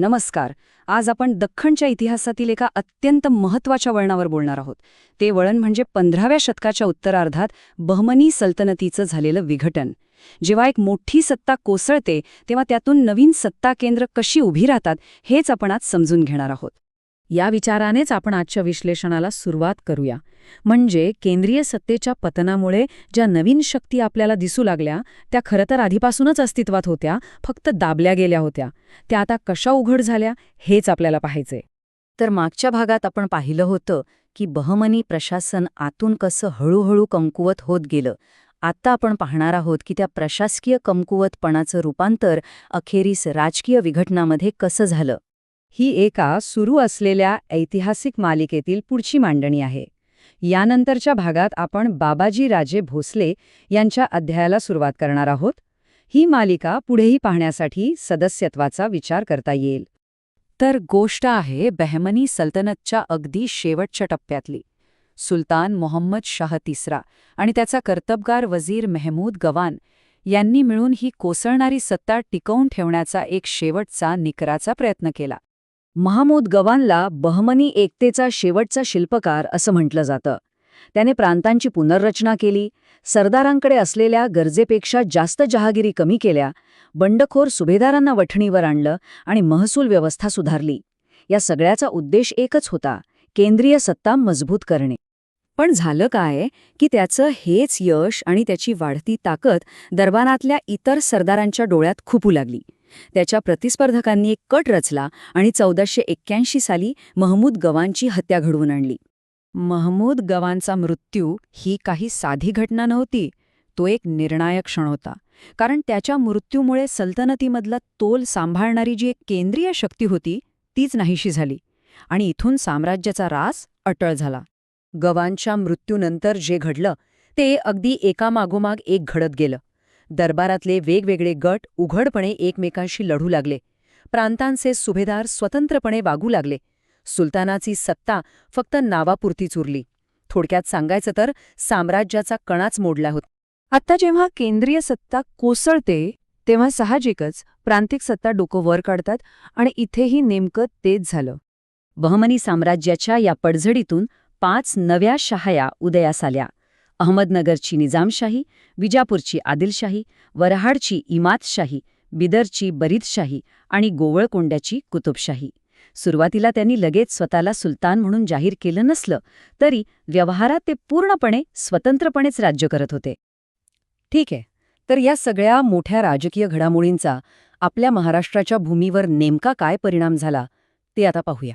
नमस्कार. आज आपण दख्खनच्या इतिहासातील एका अत्यंत महत्त्वाच्या वळणावर बोलणार आहोत. ते वळण म्हणजे पंधराव्या शतकाच्या उत्तरार्धात बहमनी सल्तनतीचं झालेलं विघटन. जेव्हा एक मोठी सत्ता कोसळते तेव्हा त्यातून नवीन सत्ता केंद्र कशी उभी राहतात हेच आपण आज समजून घेणार आहोत. या विचारानेच आपण आजच्या विश्लेषणाला सुरुवात करूया. म्हणजे केंद्रीय सत्तेच्या पतनामुळे ज्या नवीन शक्ती आपल्याला दिसू लागल्या त्या खरं तर आधीपासूनच अस्तित्वात होत्या फक्त दाबल्या गेल्या होत्या. त्या आता कशा उघड झाल्या हेच आपल्याला पाहायचे तर मागच्या भागात आपण पाहिलं होतं की बहमनी प्रशासन आतून कसं हळूहळू कमकुवत होत गेलं. आता आपण पाहणार आहोत की त्या प्रशासकीय कमकुवतपणाचं रूपांतर अखेरीस राजकीय विघटनामध्ये कसं झालं. ही एका सुरू असलेल्या ऐतिहासिक मालिकेतील पुढची मांडणी आहे. यानंतरच्या भागात आपण बाबाजी राजे भोसले यांच्या अध्यायाला सुरुवात करणार आहोत. ही मालिका पुढेही पाहण्यासाठी सदस्यत्वाचा विचार करता येईल. तर गोष्ट आहे बहमनी सल्तनतच्या अगदी शेवटच्या टप्प्यातली. सुलतान मोहम्मद शाह तिसरा आणि त्याचा कर्तबगार वजीर मेहमूद गवान यांनी मिळून ही कोसळणारी सत्ता टिकवून ठेवण्याचा एक शेवटचा निकराचा प्रयत्न केला. महामूद गवानला बहमनी एकतेचा शेवटचा शिल्पकार असं म्हटलं जातं. त्याने प्रांतांची पुनर्रचना केली सरदारांकडे असलेल्या गरजेपेक्षा जास्त जहागिरी कमी केल्या बंडखोर सुभेदारांना वठणीवर आणलं आणि महसूल व्यवस्था सुधारली. या सगळ्याचा उद्देश एकच होता केंद्रीय सत्ता मजबूत करणे. पण झालं काय की त्याचं हेच यश आणि त्याची वाढती ताकद दरबारातल्या इतर सरदारांच्या डोळ्यात खुपू लागली. त्याच्या प्रतिस्पर्धकांनी एक कट रचला आणि चौदाशे एक्क्याऐंशी साली महमूद गवानची हत्या घडवून आणली. महमूद गवानचा मृत्यू ही काही साधी घटना नव्हती तो एक निर्णायक क्षण होता. कारण त्याच्या मृत्यूमुळे सल्तनतीमधला तोल सांभाळणारी जी एक केंद्रीय शक्ती होती तीच नाहीशी झाली आणि इथून साम्राज्याचा रास अटळ झाला. गवानच्या मृत्यूनंतर जे घडलं ते अगदी एकामागोमाग एक घडत गेलं. दरबारातले वेगवेगळे गट उघडपणे एकमेकांशी लढू लागले. प्रांतांचे सुभेदार स्वतंत्रपणे वागू लागले. सुलतानाची सत्ता फक्त नावापुरतीच उरली. थोडक्यात सांगायचं तर साम्राज्याचा कणाच मोडला होता. आता जेव्हा केंद्रीय सत्ता कोसळते तेव्हा साहजिकच प्रांतिक सत्ता डोकं वर काढतात आणि इथेही नेमकं तेच झालं. बहमनी साम्राज्याच्या या पडझडीतून पाच नव्या शहाया उदयास आल्या. अहमदनगरची निजामशाही विजापूरची आदिलशाही वरहाडची इमादशाही बिदरची बरीदशाही आणि गोवळकोंड्याची कुतुबशाही. सुरुवातीला त्यांनी लगेच स्वतःला सुलतान म्हणून जाहीर केलं नसलं तरी व्यवहारात ते पूर्णपणे स्वतंत्रपणेच राज्य करत होते. ठीक आहे तर या सगळ्या मोठ्या राजकीय घडामोडींचा आपल्या महाराष्ट्राच्या भूमीवर नेमका काय परिणाम झाला ते आता पाहूया.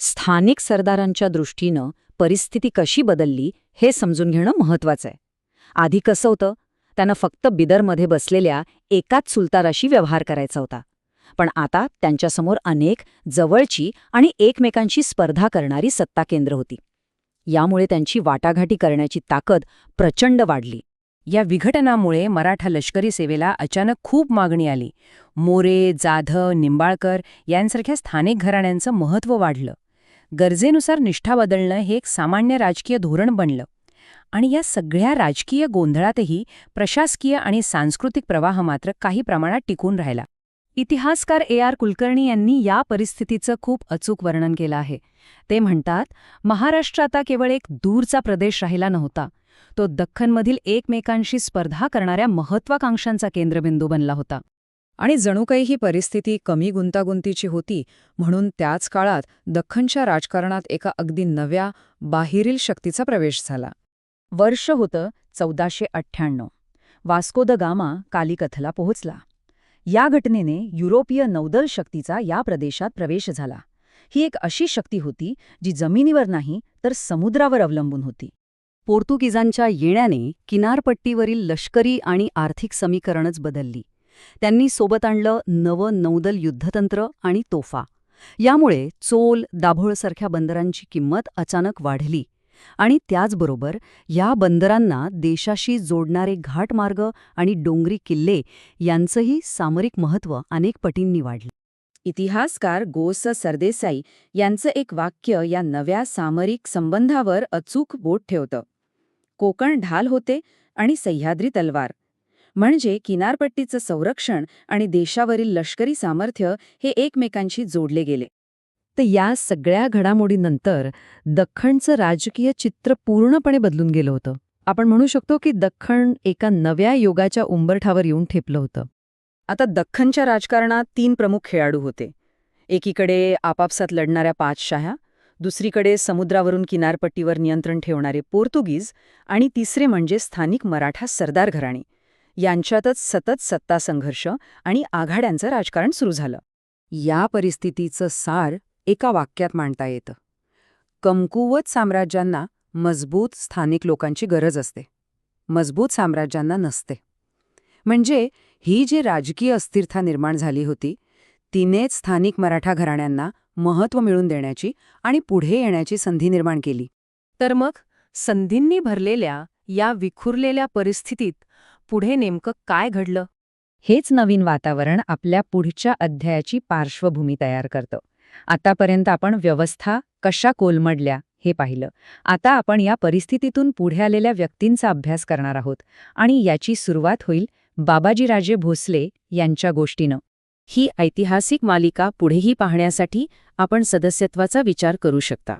स्थानिक सरदारांच्या दृष्टीनं परिस्थिती कशी बदलली हे समजून घेणं महत्वाचं आहे. आधी कसं होतं? त्यानं फक्त बिदरमध्ये बसलेल्या एकाच सुलताराशी व्यवहार करायचा होता. पण आता त्यांच्यासमोर अनेक जवळची आणि एकमेकांशी स्पर्धा करणारी सत्ता केंद्र होती. यामुळे त्यांची वाटाघाटी करण्याची ताकद प्रचंड वाढली. या विघटनामुळे मराठा लष्करी सेवेला अचानक खूप मागणी आली. मोरे जाधव निंबाळकर यांसारख्या स्थानिक घराण्यांचं महत्त्व वाढलं. गरजेनुसार निष्ठा बदलणं हे एक सामान्य राजकीय धोरण बनलं. आणि या सगळ्या राजकीय गोंधळातही प्रशासकीय आणि सांस्कृतिक प्रवाह मात्र काही प्रमाणात टिकून राहिला. इतिहासकार ए आर कुलकर्णी यांनी या परिस्थितीचं खूप अचूक वर्णन केलं आहे. ते म्हणतात महाराष्ट्र आता केवळ एक दूरचा प्रदेश राहिला नव्हता. तो दख्खनमधील एकमेकांशी स्पर्धा करणाऱ्या महत्वाकांक्षांचा केंद्रबिंदू बनला होता. आणि जणू काही ही परिस्थिती कमी गुंतागुंतीची होती म्हणून त्याच काळात दख्खनच्या राजकारणात एका अगदी नव्या बाहेरील शक्तीचा प्रवेश झाला. वर्ष होतं चौदाशे अठ्ठ्याण्णव. वास्को द गामा कालिकथला पोहोचला. या घटनेने युरोपीय नौदल शक्तीचा या प्रदेशात प्रवेश झाला. ही एक अशी शक्ती होती जी जमिनीवर नाही तर समुद्रावर अवलंबून होती. पोर्तुगीजांच्या येण्याने किनारपट्टीवरील लष्करी आणि आर्थिक समीकरणच बदलली. त्यांनी सोबत आणलं नवं नौदल युद्धतंत्र आणि तोफा. यामुळे चोल दाभोळसारख्या बंदरांची किंमत अचानक वाढली आणि त्याचबरोबर या बंदरांना देशाशी जोडणारे घाटमार्ग आणि डोंगरी किल्ले यांचंही सामरिक महत्त्व अनेक पटींनी वाढलं. इतिहासकार गोस सरदेसाई यांचं एक वाक्य या नव्या सामरिक संबंधावर अचूक बोट ठेवतं. कोकण ढाल होते आणि सह्याद्री तलवार. म्हणजे किनारपट्टीचं संरक्षण आणि देशावरील लष्करी सामर्थ्य हे एकमेकांशी जोडले गेले. तर या सगळ्या घडामोडीनंतर दख्खनचं राजकीय चित्र पूर्णपणे बदलून गेलं होतं. आपण म्हणू शकतो की दख्खण एका नव्या योगाच्या उंबरठावर येऊन ठेपलं होतं. आता दख्खनच्या राजकारणात तीन प्रमुख खेळाडू होते. एकीकडे आपापसात लढणाऱ्या पाच शाह्या दुसरीकडे समुद्रावरून किनारपट्टीवर नियंत्रण ठेवणारे पोर्तुगीज आणि तिसरे म्हणजे स्थानिक मराठा सरदार घराणे. यांच्यातच सतत सत्ता संघर्ष आणि आघाड्यांचं राजकारण सुरू झालं. या परिस्थितीचं सार एका वाक्यात मांडता येतं. कमकुवत साम्राज्यांना मजबूत स्थानिक लोकांची गरज असते. मजबूत साम्राज्यांना नसते. म्हणजे ही जी राजकीय अस्थिरता निर्माण झाली होती तिनेच स्थानिक मराठा घराण्यांना महत्त्व मिळवून देण्याची आणि पुढे येण्याची संधी निर्माण केली. तर मग संधींनी भरलेल्या या विखुरलेल्या परिस्थितीत पुढे नेमकं काय घडलं? हेच नवीन वातावरण आपल्या पुढच्या अध्यायाची पार्श्वभूमी तयार करतं. आतापर्यंत आपण व्यवस्था कशा कोलमडल्या हे पाहिलं. आता आपण या परिस्थितीतून पुढे आलेल्या व्यक्तींचा अभ्यास करणार आहोत आणि याची सुरुवात होईल बाबाजीराजे भोसले यांच्या गोष्टीनं. ही ऐतिहासिक मालिका पुढेही पाहण्यासाठी आपण सदस्यत्वाचा विचार करू शकता.